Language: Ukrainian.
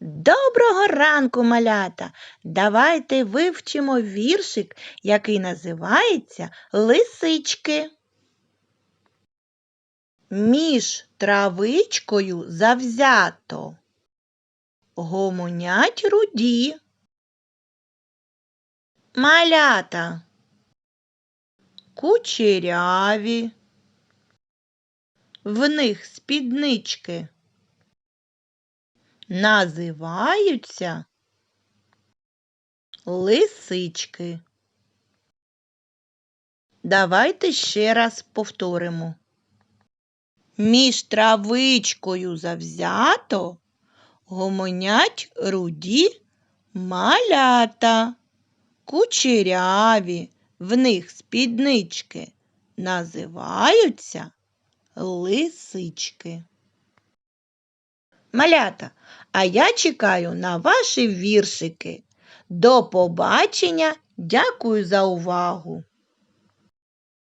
Доброго ранку, малята! Давайте вивчимо віршик, який називається Лисички. Між травичкою завзято гомонять руді. Малята кучеряві, в них спіднички називаються лисички. Давайте ще раз повторимо. Між травичкою завзято гомонять руді малята, кучеряві, в них спіднички називаються лисички. Малята, а я чекаю на ваші віршики. До побачення, дякую за увагу!